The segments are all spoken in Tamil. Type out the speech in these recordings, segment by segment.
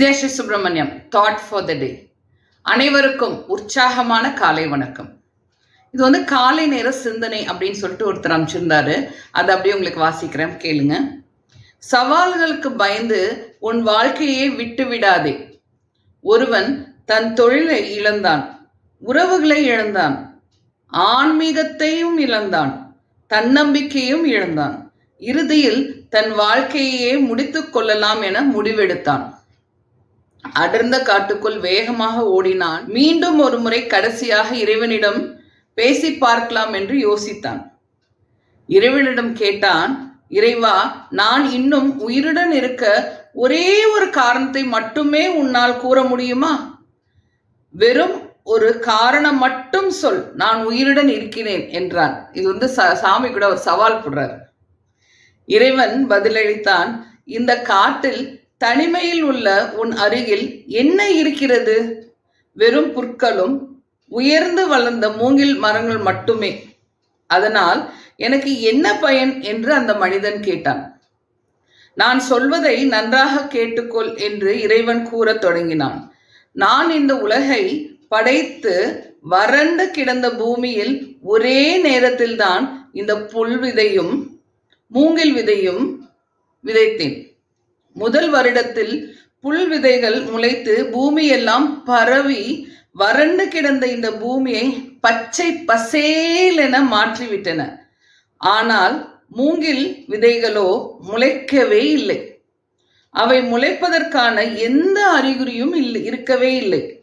Vidyashree Subramaniam thought for the day அனைவருக்கும் உற்சாகமான காலை வணக்கம். இது வந்து காலை நேர சிந்தனை அப்படின்னு சொல்லிட்டு ஒருத்தர் அமைச்சிருந்தாரு அதை அப்படியே உங்களுக்கு வாசிக்கிறேன் கேளுங்க. சவால்களுக்கு பயந்து உன் வாழ்க்கையை விட்டு விடாதே. ஒருவன் தன் தொழிலை இழந்தான் உறவுகளை இழந்தான் ஆன்மீகத்தையும் இழந்தான் தன்னம்பிக்கையும் இழந்தான். இறுதியில் தன் வாழ்க்கையே முடித்து கொள்ளலாம் என முடிவெடுத்தான். அடர்ந்த காட்டுக்குள் வேகமாக ஓடினான். மீண்டும் ஒரு முறை கடைசியாக இறைவனிடம் பேசி பார்க்கலாம் என்று யோசித்தான். இறைவனிடம் கேட்டான் இறைவா நான் இன்னும் உயிருடன் இருக்க ஒரே ஒரு காரணத்தை மட்டுமே உன்னால் கூற முடியுமா? வெறும் ஒரு காரணம் மட்டும் சொல் நான் உயிருடன் இருக்கிறேன் என்றான். இது வந்து சாமி கூட ஒரு சவால் போடுறார். இறைவன் பதிலளித்தான் இந்த காட்டில் தனிமையில் உள்ள உன் அருகில் என்ன இருக்கிறது? வெறும் புற்களும் உயர்ந்து வளர்ந்த மூங்கில் மரங்கள் மட்டுமே. அதனால் எனக்கு என்ன பயன் என்று அந்த மனிதன் கேட்டான். நான் சொல்வதை நன்றாக கேட்டுக்கொள் என்று இறைவன் கூறத் தொடங்கினான். நான் இந்த உலகை படைத்து வறண்டு கிடந்த பூமியில் ஒரே நேரத்தில்தான் இந்த புல் விதையும் மூங்கில் விதையும் விதைத்தேன். முதல் வருடத்தில் புல் விதைகள் முளைத்து பூமியெல்லாம் பரவி வறண்டு கிடந்த இந்த பூமியை பச்சை பசேலென மாற்றிவிட்டன. ஆனால் மூங்கில் விதைகளோ முளைக்கவே இல்லை. அவை முளைப்பதற்கான எந்த அறிகுறியும் இல்லை இருக்கவே இல்லை.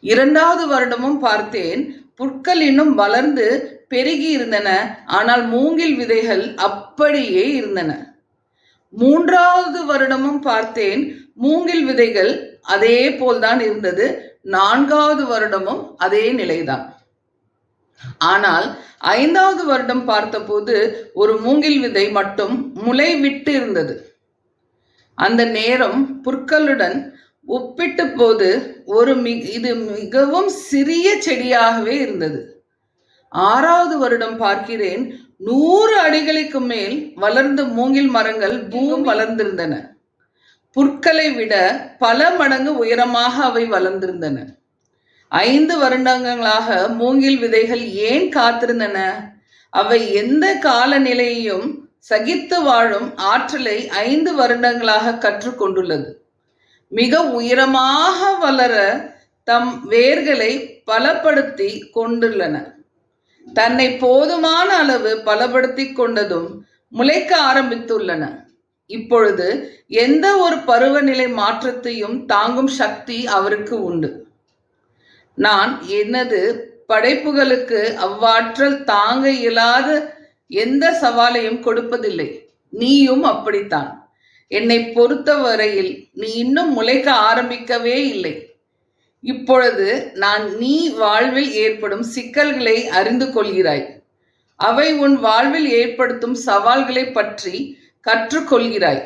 இரண்டாவது வருடமும் பார்த்தேன் புற்கள் இன்னும் வளர்ந்து பெருகி இருந்தன. ஆனால் மூங்கில் விதைகள் அப்படியே இருந்தன. மூன்றாவது வருடமும் பார்த்தேன். மூங்கில் விதைகள் அதே போல்தான் இருந்தது. நான்காவது வருடமும் அதே நிலைதான். ஆனால் ஐந்தாவது வருடம் பார்த்தபோது ஒரு மூங்கில் விதை மட்டும் முளை விட்டு இருந்தது. அந்த நேரம் புற்களுடன் ஒப்பிட்ட போது ஒரு மி இது மிகவும் சிறிய செடியாகவே இருந்தது. ஆறாவது வருடம் பார்க்கிறேன். நூறு அடிகளுக்கு மேல் வளர்ந்த மூங்கில் மரங்கள் பூம் வளர்ந்திருந்தன. புற்களை விட பல மடங்கு உயரமாக அவை வளர்ந்திருந்தன. ஐந்து வருடங்களாக மூங்கில் விதைகள் ஏன் காத்திருந்தன? அவை எந்த காலநிலையையும் சகித்து வாழும் ஆற்றலை ஐந்து வருடங்களாக கற்றுக்கொண்டுள்ளது. மிக உயரமாக வளர தம் வேர்களை பலப்படுத்தி கொண்டுள்ளன. தன்னை போதுமான அளவு பலப்படுத்தி கொண்டதும் முளைக்க ஆரம்பித்துள்ளன. இப்பொழுது எந்த ஒரு பருவநிலை மாற்றத்தையும் தாங்கும் சக்தி அவருக்கு உண்டு. நான் எனது படைப்புகளுக்கு அவ்வாற்றல் தாங்க இயலாத எந்த சவாலையும் கொடுப்பதில்லை. நீயும் அப்படித்தான். என்னை பொறுத்தவரையில் நீ இன்னும் முளைக்க ஆரம்பிக்கவே இல்லை. இப்பொழுது நான் நீ வாழ்வில் ஏற்படும் சிக்கல்களை அறிந்து கொள்கிறாய். அவை உன் வாழ்வில் ஏற்படுத்தும் சவால்களை பற்றி கற்றுக்கொள்கிறாய்.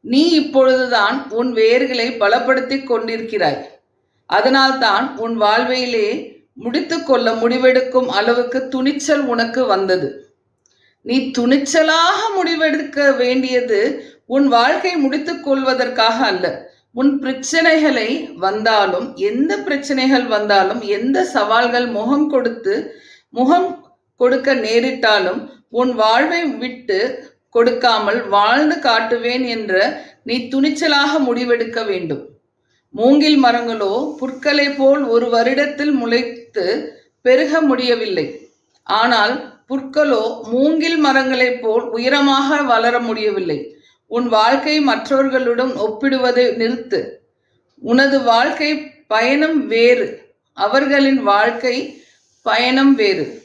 நீ இப்பொழுதுதான் உன் வேர்களை பலப்படுத்திக் கொண்டிருக்கிறாய். அதனால்தான் உன் வாழ்வையிலே முடித்துக்கொள்ள முடிவெடுக்கும் அளவுக்கு துணிச்சல் உனக்கு வந்தது. நீ துணிச்சலாக முடிவெடுக்க வேண்டியது உன் வாழ்க்கை முடித்துக் கொள்வதற்காக அல்ல. உன் பிரச்சனைகளை வந்தாலும் எந்த பிரச்சனைகள் வந்தாலும் எந்த சவால்கள் முகம் கொடுத்து முகம் கொடுக்க நேரிட்டாலும் உன் வாழ்வை விட்டு கொடுக்காமல் வாழ்ந்து காட்டுவேன் என்ற நீ துணிச்சலாக முடிவெடுக்க வேண்டும். மூங்கில் மரங்களோ புற்களை போல் ஒரு வருடத்தில் முளைத்து பெருக முடியவில்லை. ஆனால் புற்களோ மூங்கில் மரங்களைப் போல் உயரமாக வளர முடியவில்லை. உன் வாழ்க்கை மற்றவர்களுடன் ஒப்பிடுவதை நிறுத்து. உனது வாழ்க்கை பயணம் வேறு. அவர்களின் வாழ்க்கை பயணம் வேறு.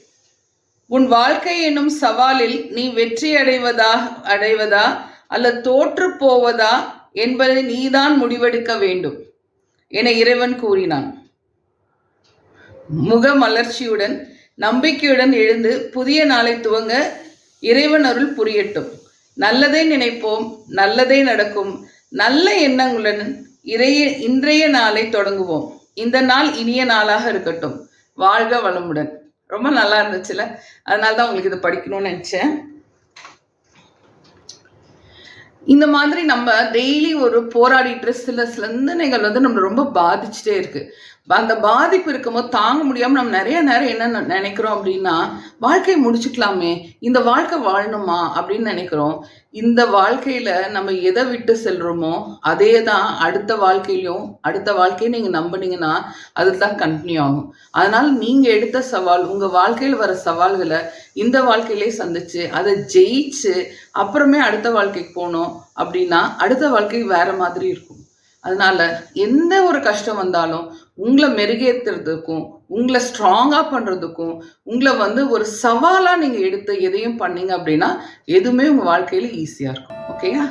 உன் வாழ்க்கை என்னும் சவாலில் நீ வெற்றி அடைவதா அடைவதா அல்லது தோற்று போவதா என்பதை நீதான் முடிவெடுக்க வேண்டும் என இறைவன் கூறினான். முக மலர்ச்சியுடன் நம்பிக்கையுடன் எழுந்து புதிய நாளை துவங்க இறைவன் அருள் புரியட்டும். நல்லதை நினைப்போம் நல்லதே நடக்கும் நல்ல எண்ணங்களுடன் இறைய இன்றைய நாளை தொடங்குவோம். இந்த நாள் இனிய நாளாக இருக்கட்டும். வாழ்க வளமுடன். ரொம்ப நல்லா இருந்துச்சுல? அதனால தான் உங்களுக்கு இதை படிக்கணும்னு நினச்சேன். இந்த மாதிரி நம்ம டெய்லி ஒரு போராடிட்டு சில சிந்தனைகள் வந்து நம்மளை ரொம்ப பாதிச்சுட்டே இருக்கு. அந்த பாதிப்பு இருக்கும்போது தாங்க முடியாம நம்ம நிறைய நேரம் என்ன நினைக்கிறோம் அப்படின்னா வாழ்க்கையை முடிச்சுக்கலாமே இந்த வாழ்க்கை வாழணுமா அப்படின்னு நினைக்கிறோம். இந்த வாழ்க்கையில நம்ம எதை விட்டு செல்றோமோ அதே தான் அடுத்த வாழ்க்கையிலும் அடுத்த வாழ்க்கையை நீங்க நம்புனீங்கன்னா அதுதான் கண்டினியூ ஆகும். அதனால நீங்க எடுத்த சவால் உங்க வாழ்க்கையில் வர சவால்களை இந்த வாழ்க்கையிலே சந்திச்சு அதை ஜெயிச்சு அப்புறமே அடுத்த வாழ்க்கைக்கு போனோம் அப்படின்னா அடுத்த வாழ்க்கை வேற மாதிரி இருக்கும். அதனால எந்த ஒரு கஷ்டம் வந்தாலும் உங்களை மெருகேற்றுறதுக்கும் உங்களை ஸ்ட்ராங்காக பண்ணுறதுக்கும் உங்களை வந்து ஒரு சவாலாக நீங்கள் எடுத்து எதையும் பண்ணீங்க அப்படின்னா எதுவுமே உங்கள் வாழ்க்கையில் ஈஸியாக இருக்கும். ஓகேயா